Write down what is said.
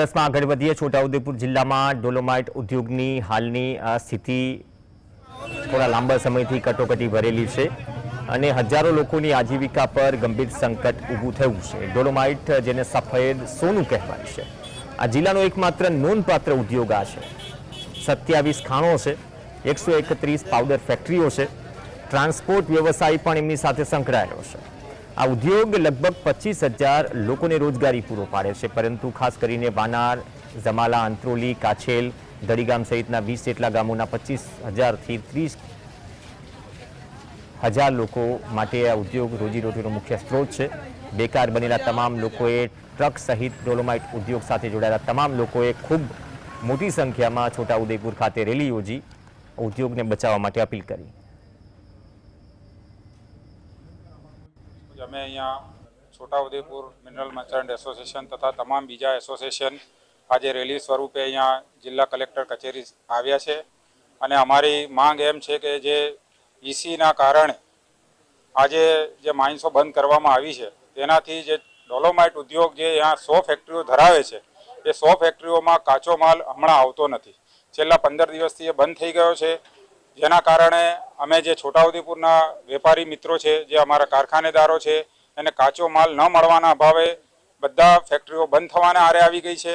માં આગળ વધીએ. છોટાઉદેપુર જિલ્લામાં ડોલોમાઇટ ઉદ્યોગની હાલની સ્થિતિ થોડા લાંબા સમયથી કટોકટી ભરેલી છે અને હજારો લોકોની આજીવિકા પર ગંભીર સંકટ ઊભું થયું છે. ડોલોમાઇટ, જેને સફેદ સોનું કહેવાય છે. આ જિલ્લાનો એકમાત્ર નોંધપાત્ર ઉદ્યોગ આ છે. સત્યાવીસ ખાણો છે, એકસો એકત્રીસ પાવડર ફેક્ટરીઓ છે. ટ્રાન્સપોર્ટ વ્યવસાય પણ એમની સાથે સંકળાયેલો છે. આ ઉદ્યોગ લગભગ પચીસ હજાર લોકોને રોજગારી પૂરો પાડે છે, પરંતુ ખાસ કરીને વાનાર જમાલા અંત્રોલી, કાછેલ, દડીગામ સહિતના વીસ જેટલા ગામોના પચીસ હજારથી ત્રીસ હજાર લોકો માટે આ ઉદ્યોગ રોજીરોટીનો મુખ્ય સ્ત્રોત છે. બેકાર બનેલા તમામ લોકોએ ટ્રક સહિત ડોલોમાઇટ ઉદ્યોગ સાથે જોડાયેલા તમામ લોકોએ ખૂબ મોટી સંખ્યામાં છોટાઉદેપુર ખાતે રેલી યોજી, ઉદ્યોગને બચાવવા માટે અપીલ કરી. અમે અહીંયા છોટાઉદેપુર મિનરલ મર્ચન્ટ એસોસિએશન તથા તમામ બીજા એસોસિએશન આજે રેલી સ્વરૂપે અહીંયા જિલ્લા કલેક્ટર કચેરી આવ્યા છે. અને અમારી માંગ એમ છે કે જે ઈસીના કારણે આજે જે માઇન્સો બંધ કરવામાં આવી છે, તેનાથી જે ડોલોમાઇટ ઉદ્યોગ જે અહીંયા સો ફેક્ટરીઓ ધરાવે છે, એ સો ફેક્ટરીઓમાં કાચો માલ હમણાં આવતો નથી. છેલ્લા પંદર દિવસથી એ બંધ થઈ ગયો છે. જેના કારણે અમે જે છોટાઉદેપુરના વેપારી મિત્રો છે, જે અમારા કારખાનેદારો છે, એને કાચો માલ ન મળવાના અભાવે બધા ફેક્ટરીઓ બંધ થવાના આરે આવી ગઈ છે.